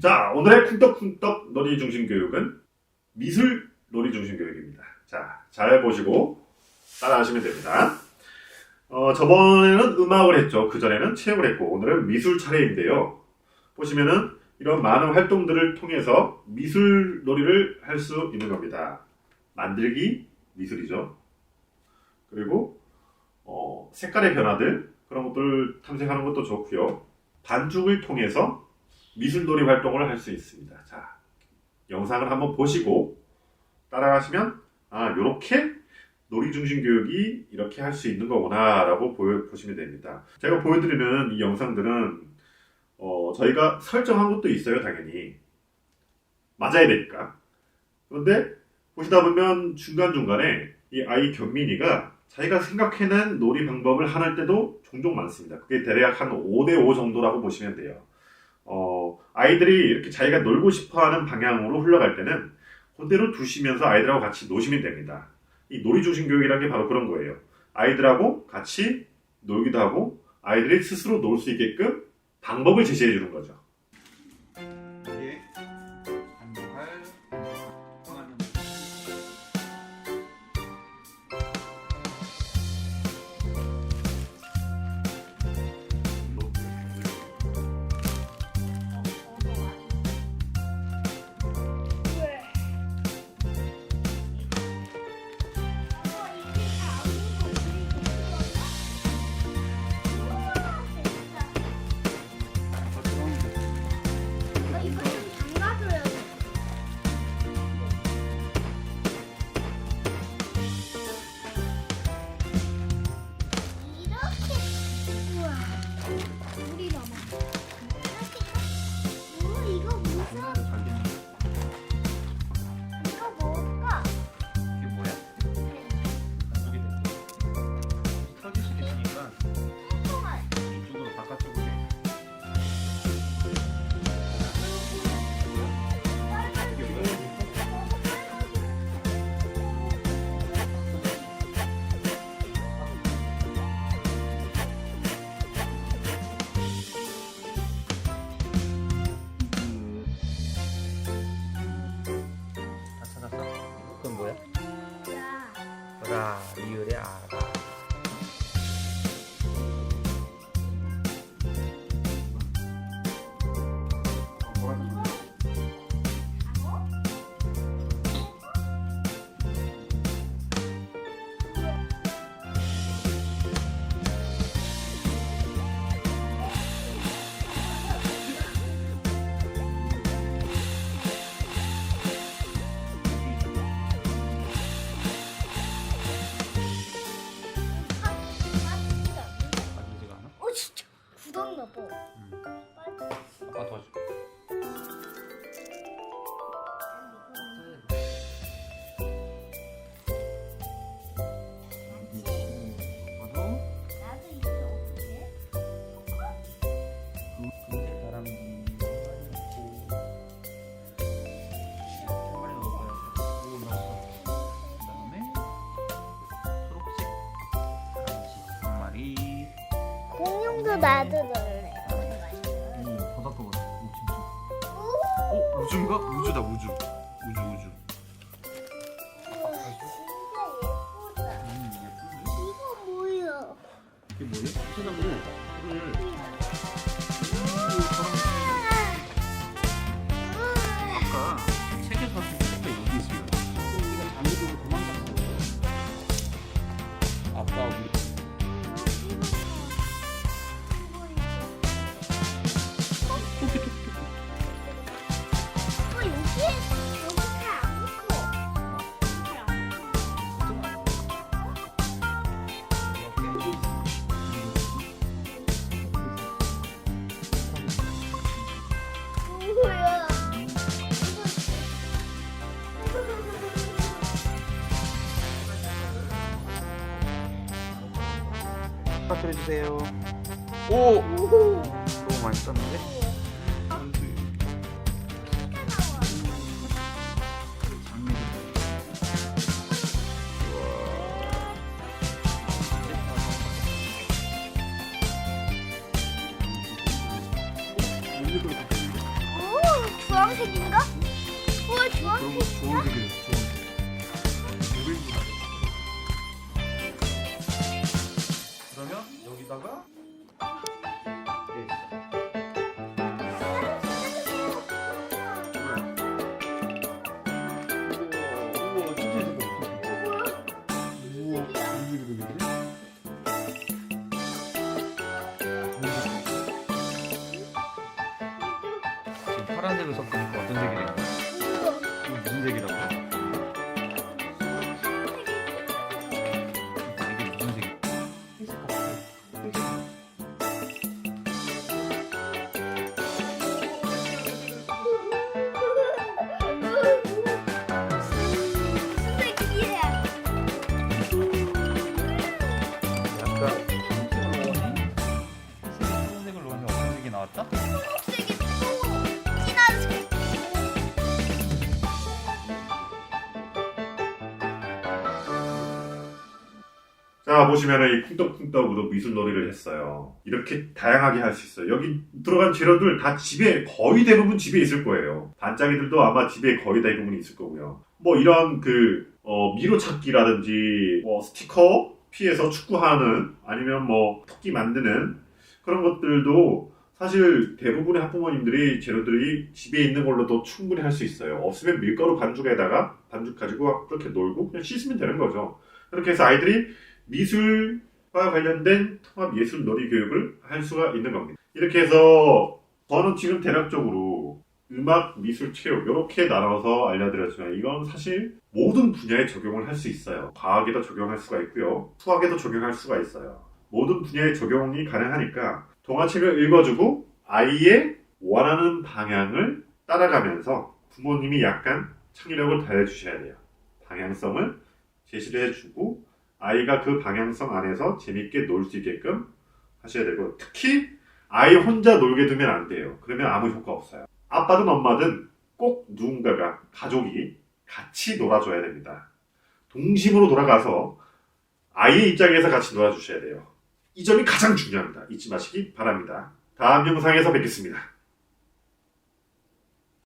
자, 오늘의 쿵떡쿵떡 놀이 중심 교육은 미술 놀이 중심 교육입니다. 자, 잘 보시고 따라하시면 됩니다. 어, 저번에는 음악을 했죠. 그전에는 체육을 했고, 오늘은 미술 차례인데요. 보시면은 이런 많은 활동들을 통해서 미술 놀이를 할 수 있는 겁니다. 만들기 미술이죠. 그리고 어, 색깔의 변화들 그런 것들 탐색하는 것도 좋고요. 반죽을 통해서 미술놀이 활동을 할 수 있습니다. 자, 영상을 한번 보시고 따라가시면 아, 요렇게 놀이 중심 교육이 이렇게 할 수 있는 거구나라고 보여, 보시면 됩니다. 제가 보여드리는 이 영상들은 어, 저희가 설정한 것도 있어요, 당연히. 맞아야 되니까. 그런데 보시다 보면 중간중간에 이 아이 경민이가 자기가 생각해낸 놀이 방법을 하는 때도 종종 많습니다. 그게 대략 한 5대5 정도라고 보시면 돼요. 어, 아이들이 이렇게 자기가 놀고 싶어 하는 방향으로 흘러갈 때는 그대로 두시면서 아이들하고 같이 노시면 됩니다. 이 놀이 중심 교육이라는 게 바로 그런 거예요. 아이들하고 같이 놀기도 하고 아이들이 스스로 놀 수 있게끔 방법을 제시해 주는 거죠. 라리 공룡도 나도 넣을래. 오 바닷가 같아. 오 진짜. 어 우주인가? 우주다 우주. 우주 우주. 진짜 예쁘다. 음 예쁜데? 이거 뭐야? 이게 뭐야? 찾아보고 그래. 아 뭐야? 부탁드려 주세요. 오 오. 너무 많이 썼는데. 장미들. 우와. 주황색인가? 우와 주황색. 그런 거 좋은 색이에요. 좋은 색. 그러면 여기다가 파란색을 섞으니까 어떤 색이 된 거야? 이거 무슨 색이라고? 이게. 무슨 색이야? 약간 자 보시면은 이 쿵떡쿵떡으로 미술놀이를 했어요. 이렇게 다양하게 할 수 있어요. 여기 들어간 재료들 다 집에 거의 대부분 집에 있을 거예요. 반짝이들도 아마 집에 거의 대부분 있을 거고요. 뭐 이런 그 어, 미로 찾기라든지 뭐 스티커 피해서 축구하는 아니면 뭐 토끼 만드는 그런 것들도 사실 대부분의 학부모님들이 재료들이 집에 있는 걸로도 충분히 할 수 있어요. 없으면 밀가루 반죽에다가 반죽 가지고 그렇게 놀고 그냥 씻으면 되는 거죠. 그렇게 해서 아이들이 미술과 관련된 통합 예술 놀이 교육을 할 수가 있는 겁니다. 이렇게 해서 저는 지금 대략적으로 음악, 미술, 체육 이렇게 나눠서 알려드렸지만 이건 사실 모든 분야에 적용을 할 수 있어요. 과학에도 적용할 수가 있고요. 수학에도 적용할 수가 있어요. 모든 분야에 적용이 가능하니까 동화책을 읽어주고 아이의 원하는 방향을 따라가면서 부모님이 약간 창의력을 다해주셔야 돼요. 방향성을 제시를 해주고 아이가 그 방향성 안에서 재밌게 놀 수 있게끔 하셔야 되고 특히 아이 혼자 놀게 두면 안 돼요. 그러면 아무 효과 없어요. 아빠든 엄마든 꼭 누군가가 가족이 같이 놀아줘야 됩니다. 동심으로 돌아가서 아이의 입장에서 같이 놀아주셔야 돼요. 이 점이 가장 중요합니다. 잊지 마시기 바랍니다. 다음 영상에서 뵙겠습니다.